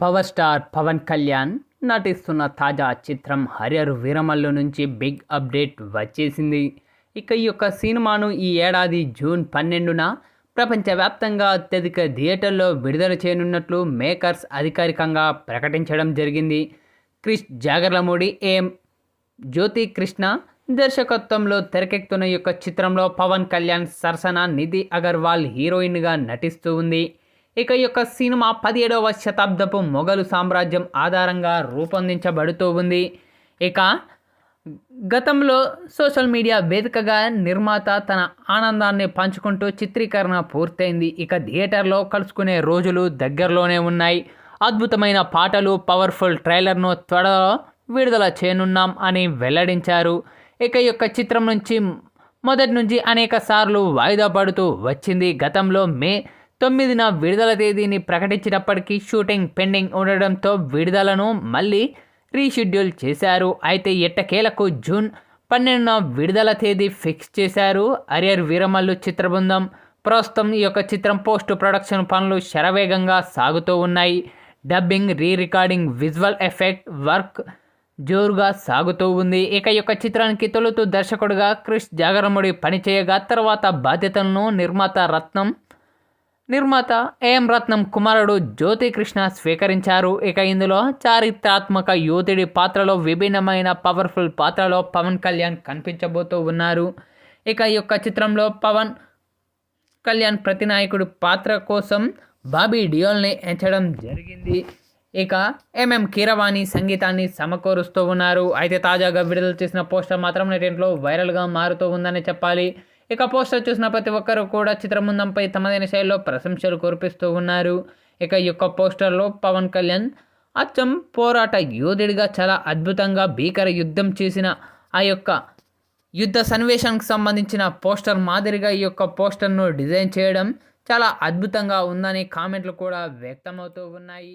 Power star Pawan Kalyan నటిస్తున్న తాజా చిత్రం హరియర్ వీరమల్లు నుంచి బిగ్ అప్డేట్ వచ్చేసింది. ఇక ఈ యొక్క సినిమాను ఈ ఏడాది జూన్ పన్నెండున ప్రపంచవ్యాప్తంగా అత్యధిక థియేటర్లో విడుదల చేయనున్నట్లు మేకర్స్ అధికారికంగా ప్రకటించడం జరిగింది. క్రిష్ జాగర్లమూడి ఏం జ్యోతి కృష్ణ దర్శకత్వంలో తెరకెక్కుతున్న యొక్క చిత్రంలో పవన్ కళ్యాణ్ సరసన నిధి అగర్వాల్ హీరోయిన్గా నటిస్తూ ఉంది. ఇక ఈ యొక్క సినిమా పదిహేడవ శతాబ్దపు మొఘలు సామ్రాజ్యం ఆధారంగా రూపొందించబడుతూ ఉంది. ఇక గతంలో సోషల్ మీడియా వేదికగా నిర్మాత తన ఆనందాన్ని పంచుకుంటూ చిత్రీకరణ పూర్తయింది. ఇక థియేటర్లో కలుసుకునే రోజులు దగ్గరలోనే ఉన్నాయి. అద్భుతమైన పాటలు పవర్ఫుల్ ట్రైలర్ను త్వరలో విడుదల చేయనున్నాం అని వెల్లడించారు. ఇక ఈ యొక్క చిత్రం నుంచి మొదటి నుంచి అనేక సార్లు వాయిదా పడుతూ వచ్చింది. గతంలో మే తొమ్మిదిన విడుదల తేదీని ప్రకటించినప్పటికీ షూటింగ్ పెండింగ్ ఉండడంతో విడుదలను మళ్ళీ రీషెడ్యూల్ చేశారు. అయితే ఎట్టకేలకు జూన్ పన్నెండున విడుదల తేదీ ఫిక్స్ చేశారు. అరియర్ వీరమల్లు చిత్రబృందం ప్రస్తుతం ఈ యొక్క చిత్రం పోస్ట్ ప్రొడక్షన్ పనులు శరవేగంగా సాగుతూ ఉన్నాయి. Dubbing re recording visual effect work జోరుగా సాగుతూ ఉంది. ఇక యొక్క చిత్రానికి తొలుతూ దర్శకుడిగా క్రిష్ జాగరముడి పనిచేయగా తర్వాత బాధ్యతలను నిర్మాత రత్నం నిర్మాత ఏఎం రత్నం కుమారుడు జ్యోతికృష్ణ స్వీకరించారు. ఇక ఇందులో చారిత్రాత్మక యోధుడి పాత్రలో విభిన్నమైన పవర్ఫుల్ పాత్రలో పవన్ కళ్యాణ్ కనిపించబోతూ ఉన్నారు. ఇక ఈ యొక్క చిత్రంలో పవన్ కళ్యాణ్ ప్రతినాయకుడు పాత్ర కోసం బాబీ డియోల్ని ఎంచడం జరిగింది. ఇక ఎంఎం కీరవాణి సంగీతాన్ని సమకూరుస్తూ ఉన్నారు. అయితే తాజాగా విడుదల చేసిన పోస్టర్ మాత్రం నెటింట్లో వైరల్గా మారుతూ ఉందని చెప్పాలి. ఇక పోస్టర్ చూసిన ప్రతి ఒక్కరు కూడా చిత్రబృందంపై తమదైన శైలిలో ప్రశంసలు కురిపిస్తూ ఉన్నారు. ఇక ఈ యొక్క పోస్టర్లో పవన్ కళ్యాణ్ అచ్చం పోరాట యోధుడిగా చాలా అద్భుతంగా భీకర యుద్ధం చేసిన ఆ యొక్క యుద్ధ సన్నివేశానికి సంబంధించిన పోస్టర్ మాదిరిగా ఈ యొక్క పోస్టర్ను డిజైన్ చేయడం చాలా అద్భుతంగా ఉందని కామెంట్లు కూడా వ్యక్తమవుతూ ఉన్నాయి.